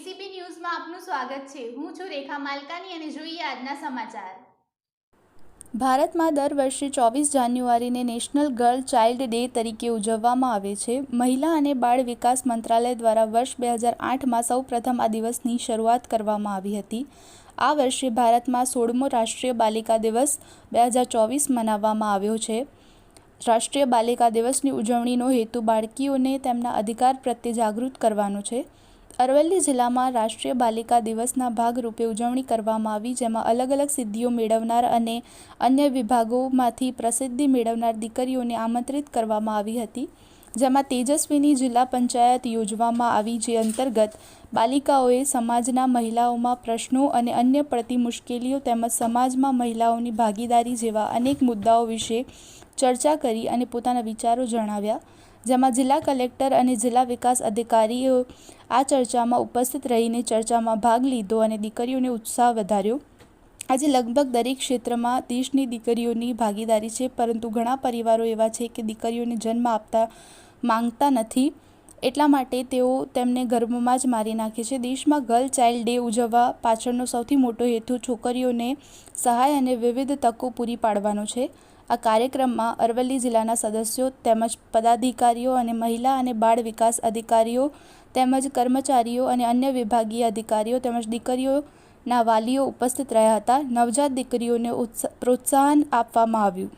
સ્વાગત છે. હું છું રેખા માલકાની અને જોઈએ આજના સમાચાર. ભારતમાં દર વર્ષે ચોવીસ જાન્યુઆરીને નેશનલ ગર્લ ચાઇલ્ડ ડે તરીકે ઉજવવામાં આવે છે. મહિલા અને બાળ વિકાસ મંત્રાલય દ્વારા વર્ષ બે હજાર આઠમાં સૌપ્રથમ આ દિવસની શરૂઆત કરવામાં આવી હતી. આ વર્ષે ભારતમાં સોળમો રાષ્ટ્રીય બાલિકા દિવસ બે હજાર ચોવીસ મનાવવામાં આવ્યો છે. રાષ્ટ્રીય બાલિકા દિવસની ઉજવણીનો હેતુ બાળકીઓને તેમના અધિકાર પ્રત્યે જાગૃત કરવાનો છે. અરવલ્લી જિલ્લામાં રાષ્ટ્રીય બાલિકા દિવસના ભાગરૂપે ઉજવણી કરવામાં આવી, જેમાં અલગ અલગ સિદ્ધિઓ મેળવનાર અને અન્ય વિભાગોમાંથી પ્રસિદ્ધિ મેળવનાર દીકરીઓને આમંત્રિત કરવામાં આવી હતી, જેમાં તેજસ્વીની જિલ્લા પંચાયત યોજવામાં આવી, જે અંતર્ગત બાલિકાઓએ સમાજના મહિલાઓમાં પ્રશ્નો અને અન્ય પડતી મુશ્કેલીઓ તેમજ સમાજમાં મહિલાઓની ભાગીદારી જેવા અનેક મુદ્દાઓ વિશે ચર્ચા કરી અને પોતાના વિચારો જણાવ્યા. જેમાં જિલ્લા કલેક્ટર અને જિલ્લા વિકાસ અધિકારીઓ આ ચર્ચામાં ઉપસ્થિત રહીને ચર્ચામાં ભાગ લીધો અને દીકરીઓને ઉત્સાહ વધાર્યો. આજે લગભગ દરેક ક્ષેત્રમાં દેશની દીકરીઓની ભાગીદારી છે, પરંતુ ઘણા પરિવારો એવા છે કે દીકરીઓને જન્મ આપતા માંગતા નથી. એટલા માટે તેઓ તેમને ગર્ભમાં જ મારી નાખે છે. દેશમાં ગર્લ ચાઇલ્ડ ડે ઉજવવા પાછળનો સૌથી મોટો હેતુ છોકરીઓને સહાય અને વિવિધ તકો પૂરી પાડવાનો છે. આ કાર્યક્રમમાં અરવલ્લી જિલ્લાના સદસ્યો તેમજ પદાધિકારીઓ અને મહિલા અને બાળ વિકાસ અધિકારીઓ તેમજ કર્મચારીઓ અને અન્ય વિભાગીય અધિકારીઓ તેમજ દીકરીઓના વાલીઓ ઉપસ્થિત રહ્યા હતા. નવજાત દીકરીઓને પ્રોત્સાહન આપવામાં આવ્યું.